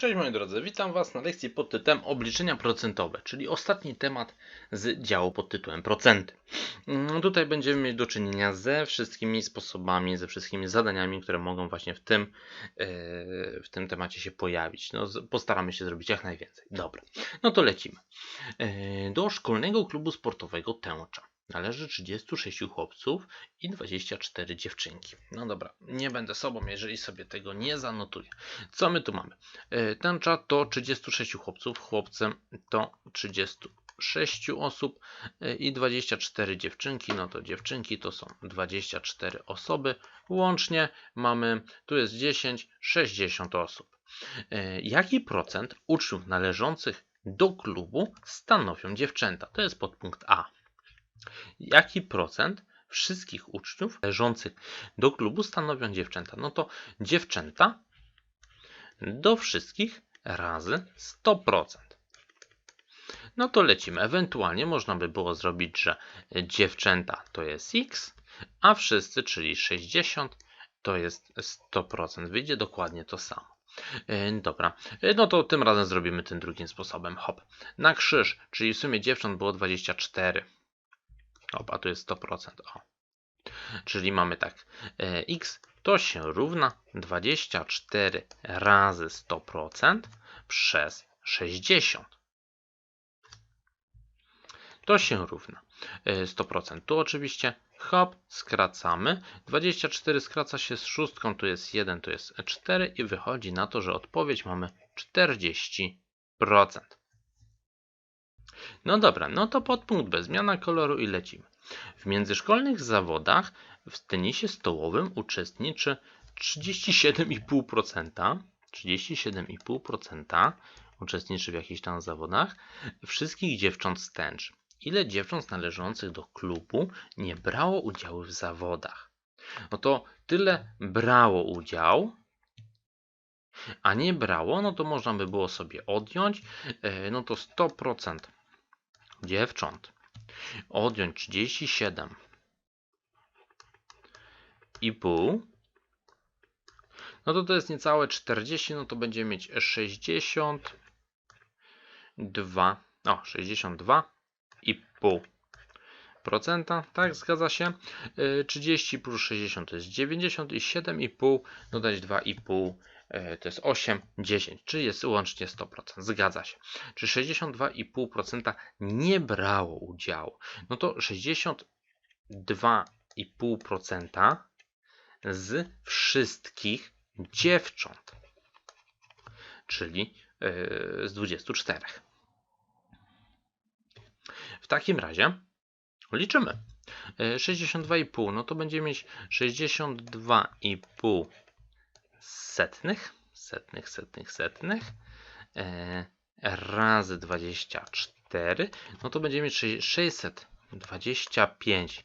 Cześć moi drodzy, witam Was na lekcji pod tytułem Obliczenia procentowe, czyli ostatni temat z działu pod tytułem Procenty. Mm, Tutaj będziemy mieć do czynienia ze wszystkimi sposobami, ze wszystkimi zadaniami, które mogą właśnie w tym, e, w tym temacie się pojawić. No, postaramy się zrobić jak najwięcej. Dobra, no to lecimy. E, Do szkolnego klubu sportowego Tęcza należy 36 chłopców i 24 dziewczynki. No dobra, nie będę sobą, jeżeli sobie tego nie zanotuję. Co my tu mamy? E, Tęcza to 36 chłopców, chłopcem to 36 osób e, i 24 dziewczynki, no to dziewczynki to są 24 osoby. Łącznie mamy, tu jest 10, 60 osób. E, Jaki procent uczniów należących do klubu stanowią dziewczęta? To jest podpunkt A. Jaki procent wszystkich uczniów należących do klubu stanowią dziewczęta? No to dziewczęta do wszystkich razy 100%. No to lecimy. Ewentualnie można by było zrobić, że dziewczęta to jest x, a wszyscy, czyli 60, to jest 100%. Wyjdzie dokładnie to samo. E, Dobra, E, no to tym razem zrobimy tym drugim sposobem. Hop. Na krzyż, czyli w sumie dziewcząt było 24. Hop, a tu jest 100%. O. Czyli mamy tak, e, x to się równa 24 razy 100% przez 60. To się równa e, 100%. Tu oczywiście hop, skracamy. 24 skraca się z szóstką, tu jest 1, tu jest 4 i wychodzi na to, że odpowiedź mamy 40%. No dobra, no to podpunkt B, zmiana koloru i lecimy. W międzyszkolnych zawodach w tenisie stołowym uczestniczy 37,5%. 37,5% uczestniczy w jakichś tam zawodach wszystkich dziewcząt z. Ile dziewcząt należących do klubu nie brało udziału w zawodach? No to tyle brało udział, a nie brało, no to można by było sobie odjąć, e, no to 100% dziewcząt. Odjąć 37 i pół, no to to jest niecałe 40, no to będziemy mieć 62, o 62 i pół procenta, tak zgadza się, Y, 30 plus 60 to jest 90 i 7,5 dodać 2,5 y, to jest 8, 10, czyli jest łącznie 100%, zgadza się. Czy 62,5% nie brało udziału? No to 62,5% z wszystkich dziewcząt, czyli yy, z 24. W takim razie liczymy. Yy, 62,5, no to będziemy mieć 62,5 setnych, setnych, setnych, setnych yy, razy 24, no to będziemy mieć sze- 625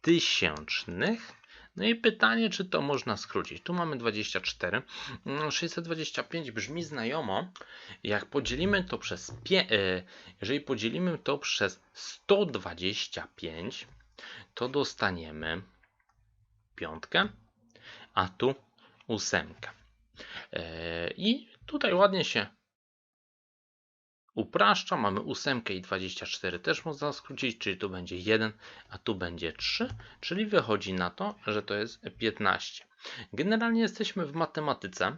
tysięcznych. No i pytanie, czy to można skrócić. Tu mamy 24. Mm, 625 brzmi znajomo. Jak podzielimy to przez e, jeżeli podzielimy to przez 125, to dostaniemy piątkę, a tu ósemkę. E, I tutaj ładnie się upraszcza. Mamy ósemkę i 24 też można skrócić, czyli tu będzie 1, a tu będzie 3, czyli wychodzi na to, że to jest 15. Generalnie jesteśmy w matematyce.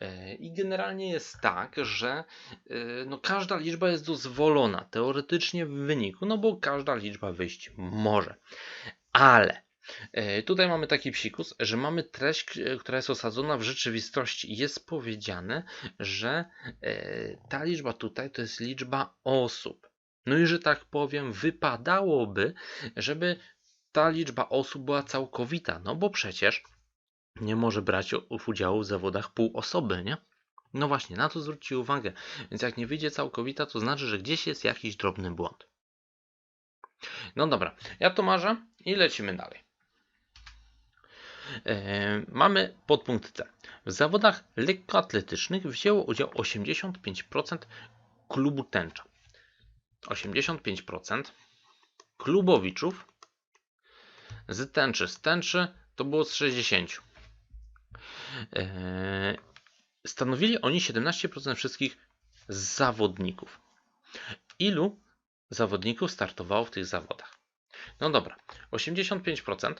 e, I generalnie jest tak, że e, no, każda liczba jest dozwolona teoretycznie w wyniku, no bo każda liczba wyjść może. Ale tutaj mamy taki psikus, że mamy treść, która jest osadzona w rzeczywistości. Jest powiedziane, że e, ta liczba tutaj to jest liczba osób. No i że tak powiem, wypadałoby, żeby ta liczba osób była całkowita, no bo przecież nie może brać udziału w zawodach pół osoby, nie? No właśnie, na to zwróćcie uwagę. Więc jak nie wyjdzie całkowita, to znaczy, że gdzieś jest jakiś drobny błąd. No dobra, ja to marzę i lecimy dalej. E, mamy podpunkt C. W zawodach lekkoatletycznych wzięło udział 85% klubu tęcza. 85% klubowiczów z tęczy. Z tęczy to było z 60. E, stanowili oni 17% wszystkich zawodników. Ilu zawodników startowało w tych zawodach? No dobra, 85%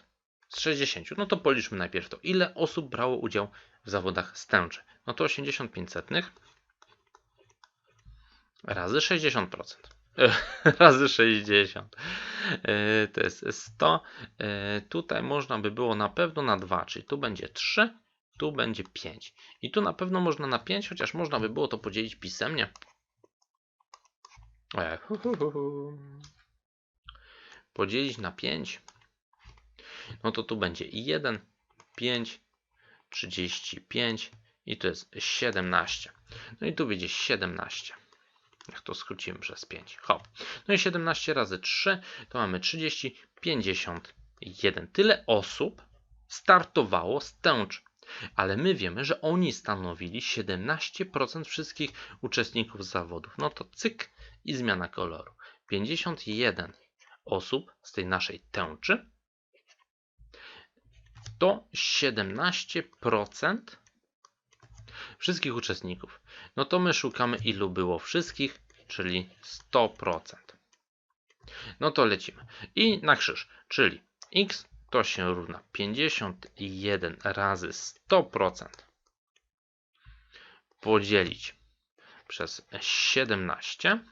z 60. No to policzmy najpierw to. Ile osób brało udział w zawodach stęczy? No to 85 setnych razy 60%. razy 60. E, To jest 100. E, Tutaj można by było na pewno na 2, czyli tu będzie 3, tu będzie 5. I tu na pewno można na 5, chociaż można by było to podzielić pisemnie. E. Podzielić na 5. No to tu będzie 1, 5, 35 i to jest 17. No i tu będzie 17. Jak to skrócimy przez 5. Hop. No i 17 razy 3 to mamy 30, 51. Tyle osób startowało z tęcz. Ale my wiemy, że oni stanowili 17% wszystkich uczestników zawodów. No to cyk i zmiana koloru. 51 osób z tej naszej tęczy to 17% wszystkich uczestników. No to my szukamy ilu było wszystkich, czyli 100%. No to lecimy. I na krzyż, czyli x to się równa 51 razy 100% podzielić przez 17.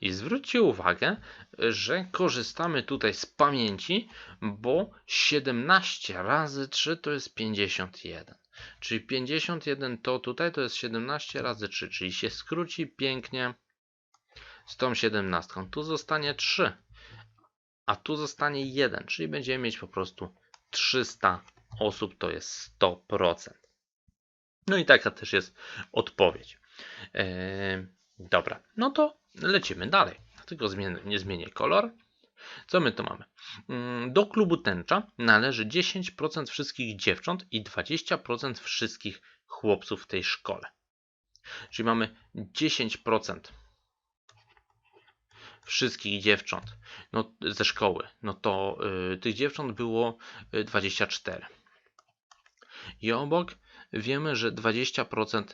I zwróćcie uwagę, że korzystamy tutaj z pamięci, bo 17 razy 3 to jest 51. Czyli 51 to tutaj to jest 17 razy 3, czyli się skróci pięknie z tą 17. Tu zostanie 3, a tu zostanie 1, czyli będziemy mieć po prostu 300 osób, to jest 100%. No i taka też jest odpowiedź. Eee, dobra, no to lecimy dalej. Tylko zmienię, nie zmienię kolor. Co my tu mamy? Mm, Do klubu tęcza należy 10% wszystkich dziewcząt i 20% wszystkich chłopców w tej szkole. Czyli mamy 10% wszystkich dziewcząt no, ze szkoły. No to y, tych dziewcząt było y, 24. I obok wiemy, że 20%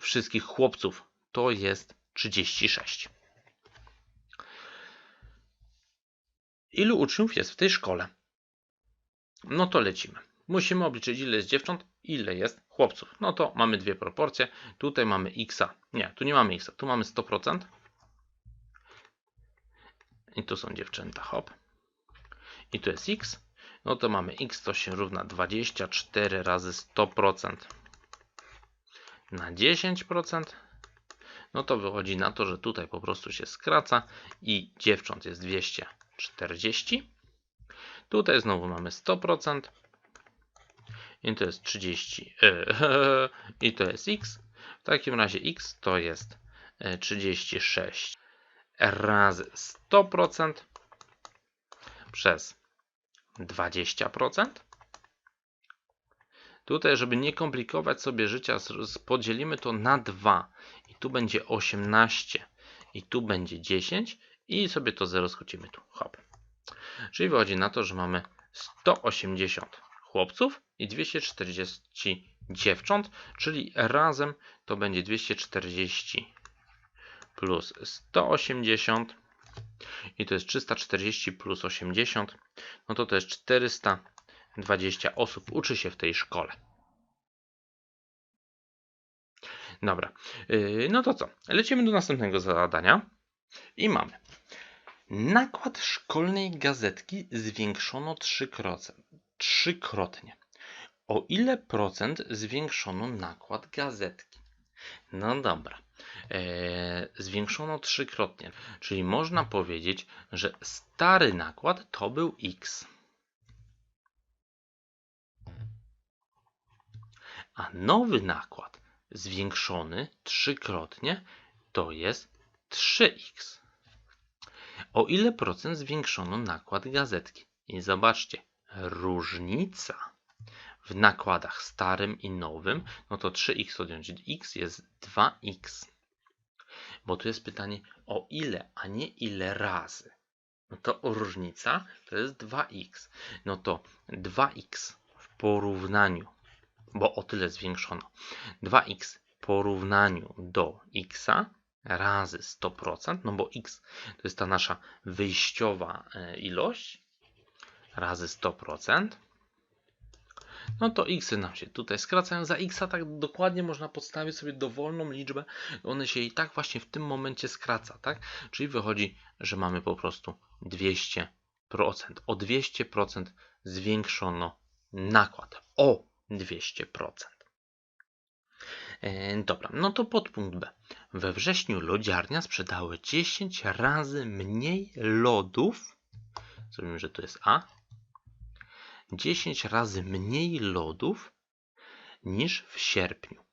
wszystkich chłopców to jest 36. Ilu uczniów jest w tej szkole? No to lecimy. Musimy obliczyć ile jest dziewcząt, ile jest chłopców. No to mamy dwie proporcje. Tutaj mamy x. Nie, tu nie mamy x. Tu mamy 100%. I tu są dziewczęta, hop. I tu jest x. No to mamy x to się równa 24 razy 100% na 10%. No to wychodzi na to, że tutaj po prostu się skraca i dziewcząt jest 240. Tutaj znowu mamy 100%. I to jest 30. I to jest x. W takim razie x to jest 36 razy 100% przez 20%. Tutaj, żeby nie komplikować sobie życia, podzielimy to na 2. I tu będzie 18. I tu będzie 10. I sobie to 0 skrócimy tu. Hop. Czyli wychodzi na to, że mamy 180 chłopców i 240 dziewcząt, czyli razem to będzie 240 plus 180 i to jest 340 plus 80, no to to jest 420 osób uczy się w tej szkole. Dobra, yy, no to co? Lecimy do następnego zadania i mamy. Nakład szkolnej gazetki zwiększono trzykrotnie. O ile procent zwiększono nakład gazetki? No dobra. Eee, zwiększono trzykrotnie, czyli można powiedzieć, że stary nakład to był x. A nowy nakład zwiększony trzykrotnie to jest 3x. O ile procent zwiększono nakład gazetki? I zobaczcie, różnica w nakładach starym i nowym, no to 3x odjąć x jest 2x. Bo tu jest pytanie o ile, a nie ile razy. No to różnica to jest 2x. No to 2x w porównaniu bo o tyle zwiększono. 2x w porównaniu do x razy 100%, no bo x to jest ta nasza wyjściowa e, ilość, razy 100%, no to x nam się tutaj skracają. Za x tak dokładnie można podstawić sobie dowolną liczbę. One się i tak właśnie w tym momencie skraca, tak? Czyli wychodzi, że mamy po prostu 200%. O 200% zwiększono nakład. O 200%. E, dobra, no to podpunkt B. We wrześniu lodziarnia sprzedały 10 razy mniej lodów. Zrobimy, że to jest A 10 razy mniej lodów niż w sierpniu.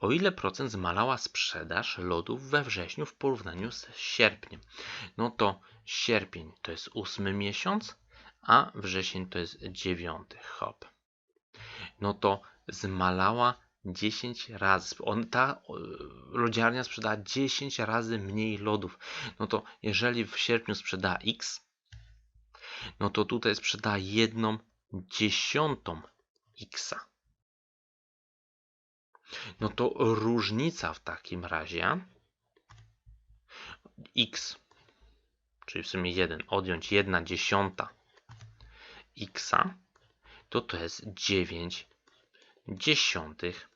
O ile procent zmalała sprzedaż lodów we wrześniu w porównaniu z sierpniem? No to sierpień to jest ósmy miesiąc, a wrzesień to jest dziewiąty. Hop. No to zmalała 10 razy. On, ta lodziarnia sprzedała 10 razy mniej lodów. No to jeżeli w sierpniu sprzeda X, no to tutaj sprzeda jedną dziesiątą x. No to różnica w takim razie x, czyli w sumie 1, odjąć 1 dziesiąta x, to to jest 9 dziesiątych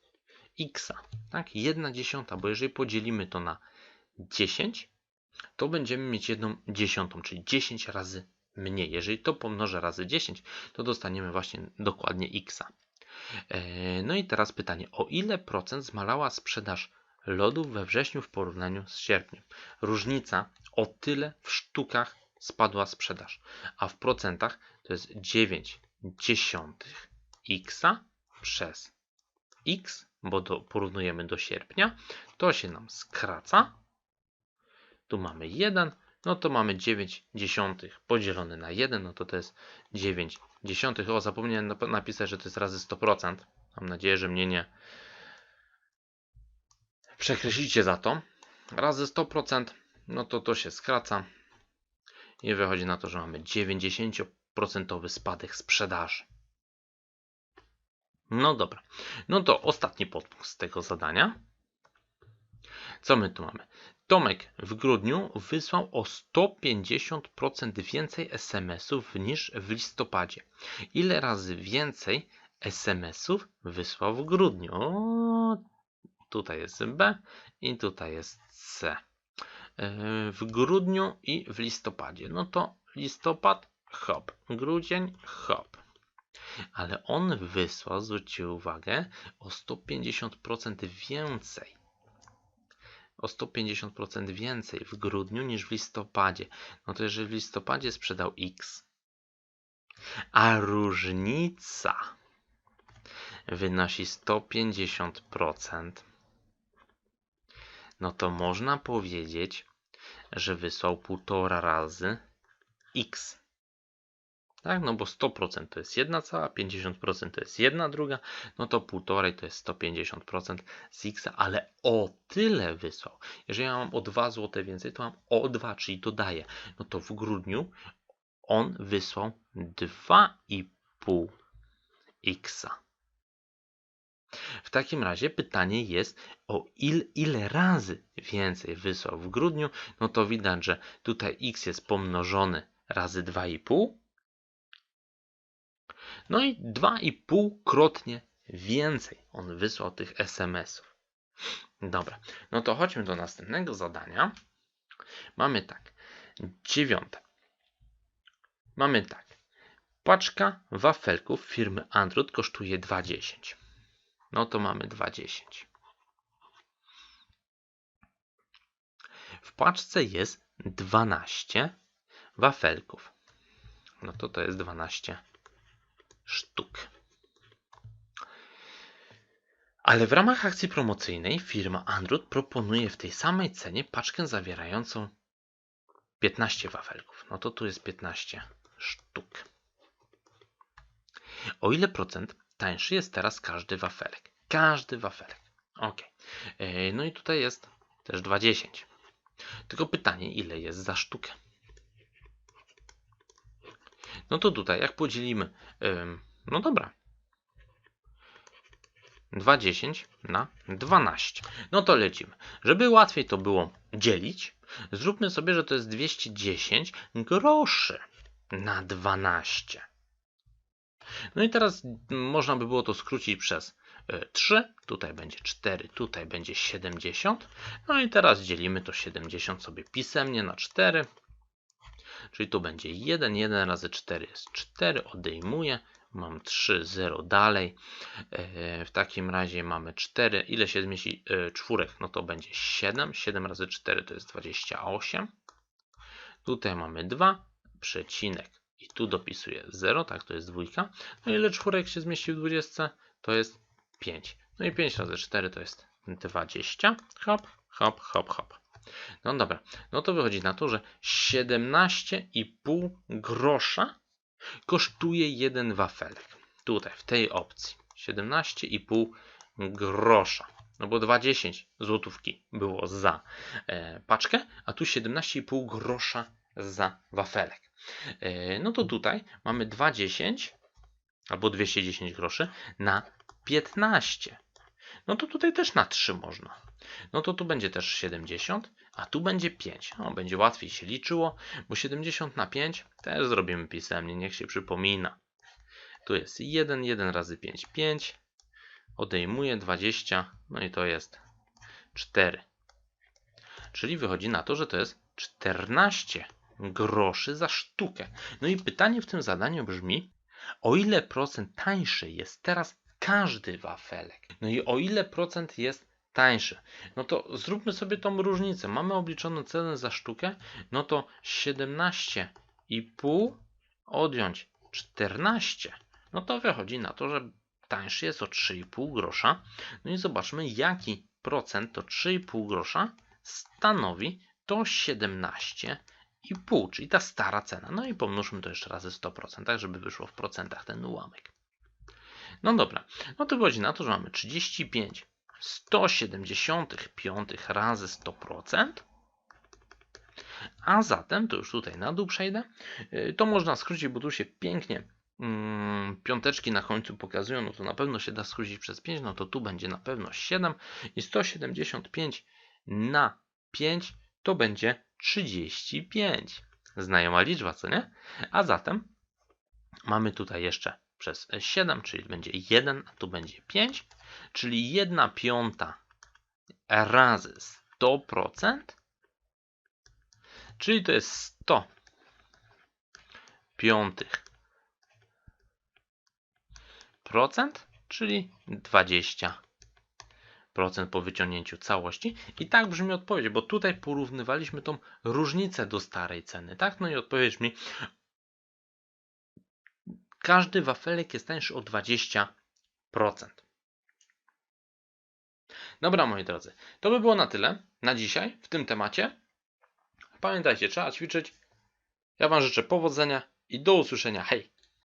x. Tak, 1 dziesiąta, bo jeżeli podzielimy to na 10, to będziemy mieć jedną dziesiątą, czyli 10 razy mniej. Jeżeli to pomnożę razy 10, to dostaniemy właśnie dokładnie x. E, no i teraz pytanie, o ile procent zmalała sprzedaż lodów we wrześniu w porównaniu z sierpniem? Różnica o tyle w sztukach spadła sprzedaż, a w procentach to jest 9 dziesiątych x przez x, bo porównujemy do sierpnia, to się nam skraca. Tu mamy 1, no to mamy 9 dziesiątych podzielone na 1, no to to jest 9 dziesiątych. O, zapomniałem napisać, że to jest razy 100%. Mam nadzieję, że mnie nie przekreślicie za to. Razy 100%, no to to się skraca i wychodzi na to, że mamy 90% spadek sprzedaży. No dobra, no to ostatni podpunkt z tego zadania. Co my tu mamy? Tomek w grudniu wysłał o 150% więcej SMS-ów niż w listopadzie. Ile razy więcej SMS-ów wysłał w grudniu? O, tutaj jest B i tutaj jest C. E, w grudniu i w listopadzie. No to listopad, hop. Grudzień, hop. Ale on wysłał, zwróćcie uwagę, o 150% więcej o 150% więcej w grudniu niż w listopadzie. No to jeżeli w listopadzie sprzedał X, a różnica wynosi 150%, no to można powiedzieć, że wysłał półtora razy X. Tak, no bo 100% to jest jedna cała, 50% to jest jedna druga, no to półtorej to jest 150% z x, ale o tyle wysłał. Jeżeli ja mam o 2 zł więcej, to mam o 2, czyli dodaję. No to w grudniu on wysłał 2,5 x. W takim razie pytanie jest o il, ile razy więcej wysłał w grudniu. No to widać, że tutaj x jest pomnożony razy 2,5 no i 2,5 krotnie więcej on wysłał tych SMS-ów. Dobra, no to chodźmy do następnego zadania. Mamy tak, dziewiąte. Mamy tak, paczka wafelków firmy Android kosztuje 2,10. No to mamy 2,10. W paczce jest 12 wafelków. No to to jest 12 sztuk. Ale w ramach akcji promocyjnej firma Android proponuje w tej samej cenie paczkę zawierającą 15 wafelków. No to tu jest 15 sztuk. O ile procent tańszy jest teraz każdy wafelek? Każdy wafelek. Ok. E, no i tutaj jest też 20. Tylko pytanie, ile jest za sztukę? No to tutaj, jak podzielimy. no dobra. 20 na 12. No to lecimy. Żeby łatwiej to było dzielić, zróbmy sobie, że to jest 210 groszy na 12. No i teraz można by było to skrócić przez e, 3, tutaj będzie 4, tutaj będzie 70. No i teraz dzielimy to 70 sobie pisemnie na 4. Czyli tu będzie 1, 1 razy 4 jest 4, odejmuję, mam 3, 0 dalej. E, W takim razie mamy 4, ile się zmieści e, czwórek? No to będzie 7, 7 razy 4 to jest 28. Tutaj mamy 2, przecinek i tu dopisuję 0, tak to jest dwójka. No ile czwórek się zmieści w 20? To jest 5. No i 5 razy 4 to jest 20. Hop, hop, hop, hop. No dobra, no to wychodzi na to, że 17,5 grosza kosztuje jeden wafelek. Tutaj, w tej opcji. 17,5 grosza. No bo 20 złotówki było za e, paczkę, a tu 17,5 grosza za wafelek. E, no to tutaj mamy 2,10 albo 210 groszy na 15. No to tutaj też na 3 można. No to tu będzie też 70, a tu będzie 5. No, będzie łatwiej się liczyło, bo 70 na 5 też zrobimy pisemnie, niech się przypomina. Tu jest 1, 1 razy 5, 5. Odejmuję 20, no i to jest 4. Czyli wychodzi na to, że to jest 14 groszy za sztukę. No i pytanie w tym zadaniu brzmi, o ile procent tańszy jest teraz każdy wafelek? No i o ile procent jest tańszy? No to zróbmy sobie tą różnicę. Mamy obliczoną cenę za sztukę, no to 17,5 odjąć 14, no to wychodzi na to, że tańszy jest o 3,5 grosza. No i zobaczmy, jaki procent to 3,5 grosza stanowi to 17,5, czyli ta stara cena. No i pomnóżmy to jeszcze razy 100%, tak żeby wyszło w procentach ten ułamek. No dobra, no to wychodzi na to, że mamy 35 175 razy 100%. A zatem, to już tutaj na dół przejdę, yy, to można skrócić, bo tu się pięknie mm, piąteczki na końcu pokazują, no to na pewno się da skrócić przez 5, no to tu będzie na pewno 7 i 175 na 5 to będzie 35. Znajoma liczba, co nie? A zatem mamy tutaj jeszcze przez 7, czyli będzie 1, a tu będzie 5, czyli 1 piąta razy 100%, czyli to jest 100 piątych procent, czyli 20 procent po wyciągnięciu całości. I tak brzmi odpowiedź, bo tutaj porównywaliśmy tą różnicę do starej ceny, tak? No i odpowiedź mi, każdy wafelek jest tańszy o 20%. Dobra, moi drodzy, to by było na tyle na dzisiaj w tym temacie. Pamiętajcie, trzeba ćwiczyć. Ja Wam życzę powodzenia i do usłyszenia. Hej!